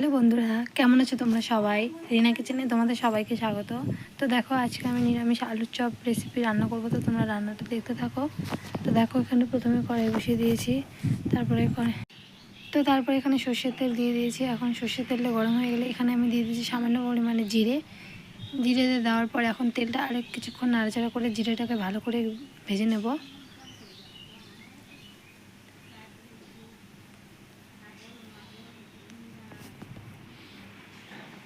Hello বন্ধুরা, কেমন আছো তোমরা সবাই? রিনা কিচেনে তোমাদের সবাইকে স্বাগত। তো দেখো, আজকে আমি নিরামিষ আলুর চপ রেসিপি রান্না করব, তো তোমরা রান্নাটা দেখতে থাকো। তো দেখো, এখানে প্রথমে কড়াই বসিয়ে দিয়েছি, তারপরে তো তারপরে এখানে সর্ষের তেল দিয়ে দিয়েছি। এখন সর্ষের তেলটা গরম হয়ে গেলে এখানে আমি দিয়ে দিয়েছি সামান্য পরিমাণে জিরে। জিরে দেওয়ার পর এখন তেলটা আরেক কিছুক্ষণ নাড়াচাড়া করে জিরেটাকে ভালো করে ভেজে নেব।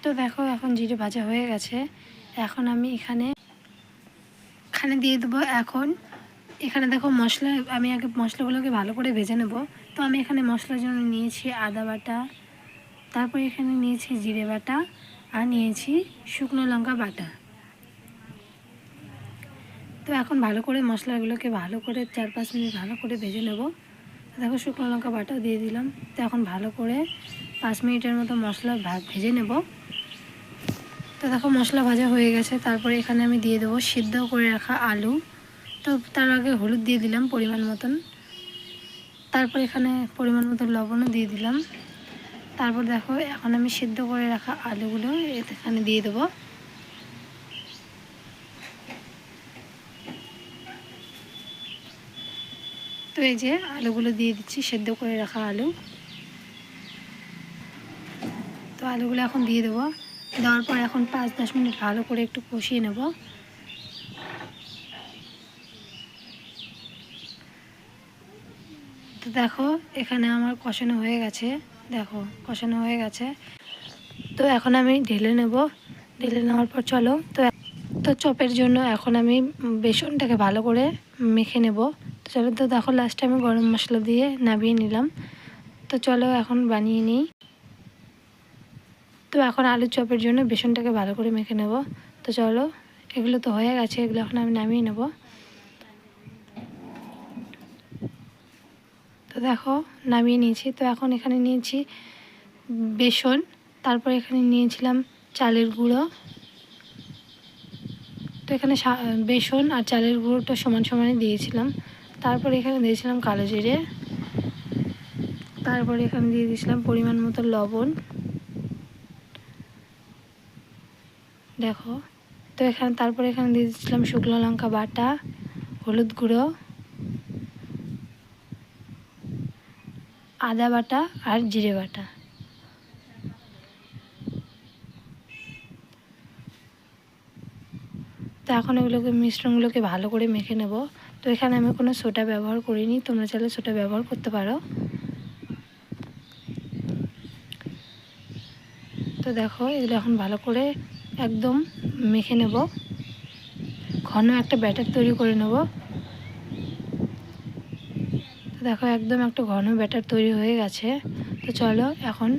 তো দেখো, এখন জিরে ভাজা হয়ে গেছে। এখন আমি এখানে এখানে দিয়ে দেবো এখন। এখানে দেখো মশলা, আমি আগে মশলাগুলোকে ভালো করে ভেজে নেব। তো আমি এখানে মশলার জন্য নিয়েছি আদা বাটা, তারপর এখানে নিয়েছি জিরে বাটা, আর নিয়েছি শুকনো লঙ্কা বাটা। তো এখন ভালো করে মশলাগুলোকে ভালো করে চার পাঁচ মিনিট ভালো করে ভেজে নেব। দেখো শুকনো লঙ্কা বাটাও দিয়ে দিলাম। তো এখন ভালো করে পাঁচ মিনিটের মতো মশলা ভেজে নেব। তো দেখো মশলা ভাজা হয়ে গেছে, তারপরে এখানে আমি দিয়ে দেবো সিদ্ধ করে রাখা আলু। তো তার আগে হলুদ দিয়ে দিলাম পরিমাণ মতন। তারপর এখানে পরিমাণ মতন লবণও দিয়ে দিলাম। তারপর দেখো, এখন আমি সিদ্ধ করে রাখা আলুগুলো এখানে দিয়ে দেবো। তো এই যে আলুগুলো দিয়ে দিচ্ছি, সেদ্ধ করে রাখা আলু। তো আলুগুলো এখন দিয়ে দেবো। দেওয়ার পর এখন পাঁচ দশ মিনিট ভালো করে একটু কষিয়ে নেব। তো দেখো, এখানে আমার কষানো হয়ে গেছে। দেখো, কষানো হয়ে গেছে। তো এখন আমি ঢেলে নেব। ঢেলে নেওয়ার পর চলো। তো তো চপের জন্য এখন আমি বেসনটাকে ভালো করে মেখে নেব। তো চলো তো দেখো লাস্টে আমি গরম মশলা দিয়ে নামিয়ে নিলাম। তো চলো এখন বানিয়ে নিই। তো এখন আলুর চপের জন্য বেসনটাকে ভালো করে মেখে নেব। তো চলো, এগুলো তো হয়ে গেছে, এগুলো এখন আমি নামিয়ে নেব। তো দেখো, নামিয়ে নিয়েছি। তো এখন এখানে নিয়েছি বেসন, তারপর এখানে নিয়েছিলাম চালের গুঁড়ো। তো এখানে বেসন আর চালের গুঁড়োটা সমান সমানে দিয়েছিলাম। তারপর এখানে দিয়েছিলাম কালো জিরে। তারপরে এখানে দিয়ে দিয়েছিলাম পরিমাণ মতো লবণ। দেখো, তো এখানে, তারপরে এখানে দিয়ে দিচ্ছিলাম শুকনো লঙ্কা বাটা, হলুদ গুঁড়ো, আদা বাটা আর জিরে বাটা। তো এখন এগুলোকে, মিশ্রণগুলোকে ভালো করে মেখে নেব। তো এখানে আমি কোনো সোটা ব্যবহার করিনি, তোমরা চাইলে সোটা ব্যবহার করতে পারো। তো দেখো, এগুলো এখন ভালো করে একদম মেখে নেব। ঘন একটা ব্যাটার তৈরি করে নেব। দেখো একদম একটা ঘন ব্যাটার তৈরি হয়ে গেছে। তো চলো এখন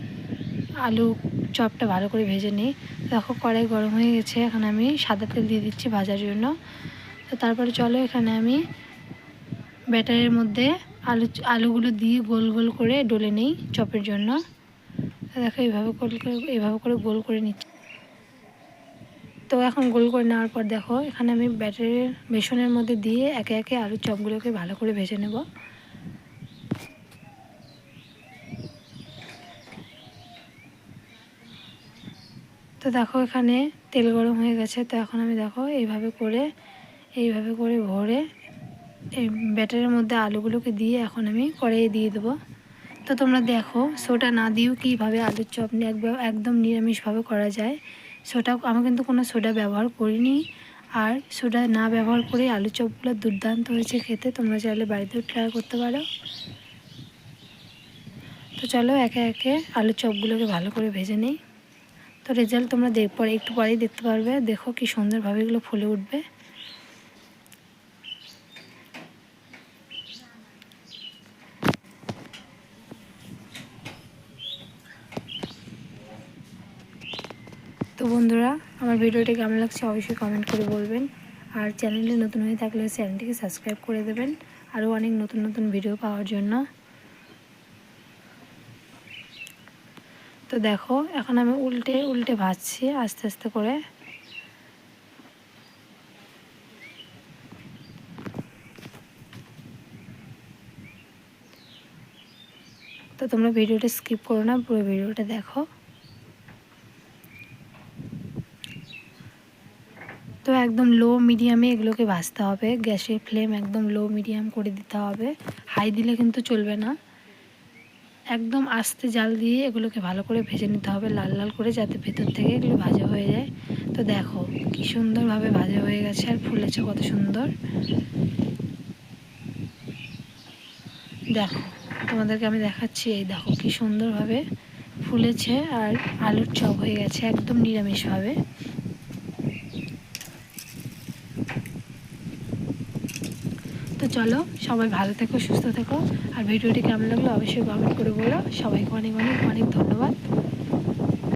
আলু চপটা ভালো করে ভেজে নিই। দেখো কড়াই গরম হয়ে গেছে। এখন আমি সাদা তেল দিয়ে দিচ্ছি ভাজার জন্য। তো তারপরে চলো এখানে আমি ব্যাটারের মধ্যে আলু আলুগুলো দিয়ে গোল গোল করে ডলে নিই চপের জন্য। দেখো এইভাবে গোল করে এইভাবে করে গোল করে নিচ্ছি। তো এখন গোল করে নেওয়ার পর দেখো, এখানে আমি ব্যাটারের বেসনের মধ্যে দিয়ে একে একে আলুর চপগুলোকে ভালো করে ভেজে নেব। তো দেখো এখানে তেল গরম হয়ে গেছে, তো এখন আমি দেখো এইভাবে করে এইভাবে করে ভরে এই ব্যাটারের মধ্যে আলুগুলোকে দিয়ে এখন আমি কড়াইয়ে দিয়ে দেবো। তো তোমরা দেখো, সোটা না দিয়েও কীভাবে আলুর চপ একদম নিরামিষভাবে করা যায়। সোটা আমি কিন্তু কোনো সোডা ব্যবহার করিনি। আর সোডা না ব্যবহার করে আলু চপগুলো দুর্দান্ত হয়েছে খেতে। তোমরা চাইলে বাড়িতেও ট্রাই করতে পারো। তো চলো একে একে আলু চপগুলোকে ভালো করে ভেজে নিই। তো রেজাল্ট তোমরা দেখ, পরে একটু পরেই দেখতে পারবে। দেখো কি সুন্দরভাবে এগুলো ফুলে উঠবে। তো বন্ধুরা, আমার ভিডিওটি কেমন লাগছে অবশ্যই কমেন্ট করে বলবেন। আর চ্যানেলে নতুন হয়ে থাকলে চ্যানেলটিকে সাবস্ক্রাইব করে দেবেন। আরও অনেক নতুন নতুন ভিডিও পাওয়ার জন্য। তো দেখো, এখন আমি উল্টে উল্টে ভাজছি আস্তে আস্তে করে। তো তোমরা ভিডিওটা স্কিপ করো না, পুরো ভিডিওটা দেখো। তো একদম লো মিডিয়ামে এগুলোকে ভাজতে হবে। গ্যাসের ফ্লেম একদম লো মিডিয়াম করে দিতে হবে। হাই দিলে কিন্তু চলবে না। একদম আস্তে জাল দিয়ে এগুলোকে ভালো করে ভেজে নিতে হবে লাল লাল করে যাতে ভেতর থেকে এগুলো ভাজা হয়ে যায়। তো দেখো কি সুন্দরভাবে ভাজা হয়ে গেছে আর ফুলেছে কত সুন্দর। দেখো, তোমাদেরকে আমি দেখাচ্ছি, এই দেখো কি সুন্দরভাবে ফুলেছে আর আলুর চপ হয়ে গেছে একদম নিরামিষভাবে তো চলো, সবাই ভালো থেকো, সুস্থ থেকো। আর ভিডিওটি কেমন লাগল অবশ্যই কমেন্ট করে বলো। সবাইকে অনেক অনেক অনেক ধন্যবাদ।